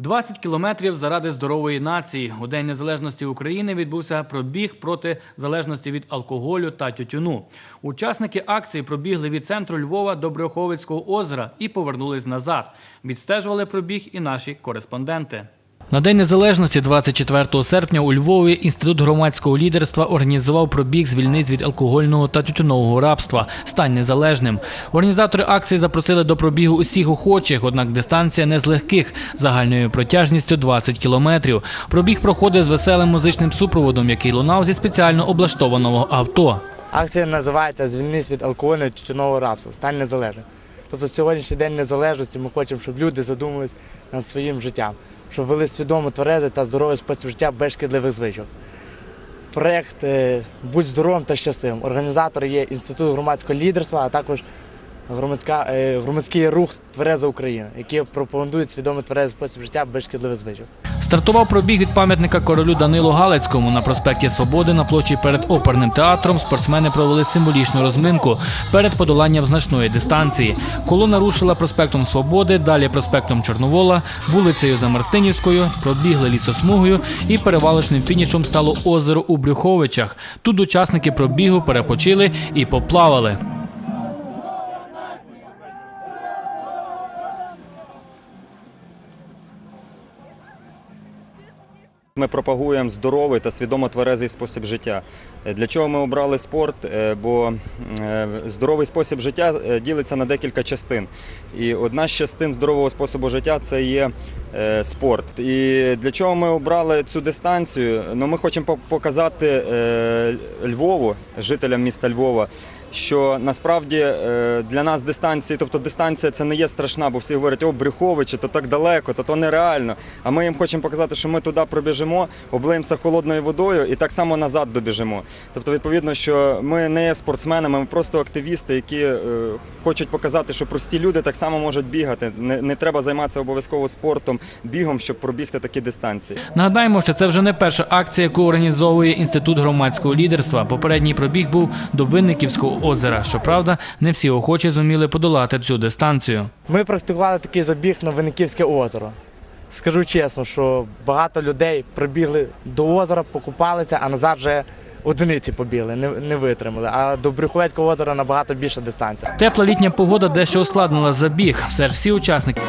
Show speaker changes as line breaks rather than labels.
20 кілометрів заради здорової нації. У День Незалежності України відбувся пробіг проти залежності від алкоголю та тютюну. Учасники акції пробігли від центру Львова до Брюховицького озера і повернулись назад. Відстежували пробіг і наші кореспонденти. На День Незалежності 24 серпня у Львові Інститут громадського лідерства організував пробіг звільниць від алкогольного та тютюнового рабства «Стань незалежним». Організатори акції запросили до пробігу усіх охочих, однак дистанція не з легких, загальною протяжністю 20 кілометрів. Пробіг проходив з веселим музичним супроводом, який лунав зі спеціально облаштованого авто.
Акція називається Звільнись від алкогольного і тютюнового рабства. Стань незалежним. Тобто сьогоднішній день незалежності ми хочемо, щоб люди задумались над своїм життям, щоб вели свідомо тверезий та здоровий спосіб життя без шкідливих звичок. Проєкт е, Будь здоровим та щасливим. Організатори є Інститут громадського лідерства, а також громадська, е, громадський рух Твереза Україна, які пропонують свідомий тверезий спосіб життя без шкідливих звичок.
Стартував пробіг від пам'ятника королю Данилу Галицькому на проспекті Свободи на площі перед оперним театром. Спортсмени провели символічну розминку перед подоланням значної дистанції. Колона рушила проспектом Свободи, далі проспектом Чорновола, вулицею Замарстинівською, пробігли лісосмугою і перевалочним фінішом стало озеро у Брюховичах. Тут учасники пробігу перепочили і поплавали.
Ми пропагуємо здоровий та свідомо тверезий спосіб життя. Е, Для чого ми обрали спорт? Е, Бо е, здоровий спосіб життя ділиться на декілька частин. І одна з частин здорового способу життя це є спорт. І для чого ми обрали цю дистанцію? Ну, ми хочемо показати Львову, жителям міста Львова. Що насправді е, для нас дистанції, тобто дистанція це не є страшна, бо всі говорять, о, Брюховичі, то так далеко, то то нереально. А ми їм хочемо показати, що ми туди пробіжимо, облиємося холодною водою і так само назад добіжимо. Тобто, відповідно, що ми не є спортсменами, ми просто активісти, які е, хочуть показати, що прості люди так само можуть бігати. Не, не треба займатися обов'язково спортом, бігом, щоб пробігти такі дистанції.
Нагадаємо, що це вже не перша акція, яку організовує Інститут громадського лідерства. Попередній пробіг був до Винниківського озера. Щоправда, не всі охочі зуміли подолати цю дистанцію.
Ми практикували такий забіг на Винниківське озеро. Скажу чесно, що багато людей прибігли до озера, покупалися, а назад вже одиниці побігли, не, не витримали. А до Брюховецького озера набагато більша дистанція.
Тепла літня погода дещо ускладнила забіг. Все ж всі учасники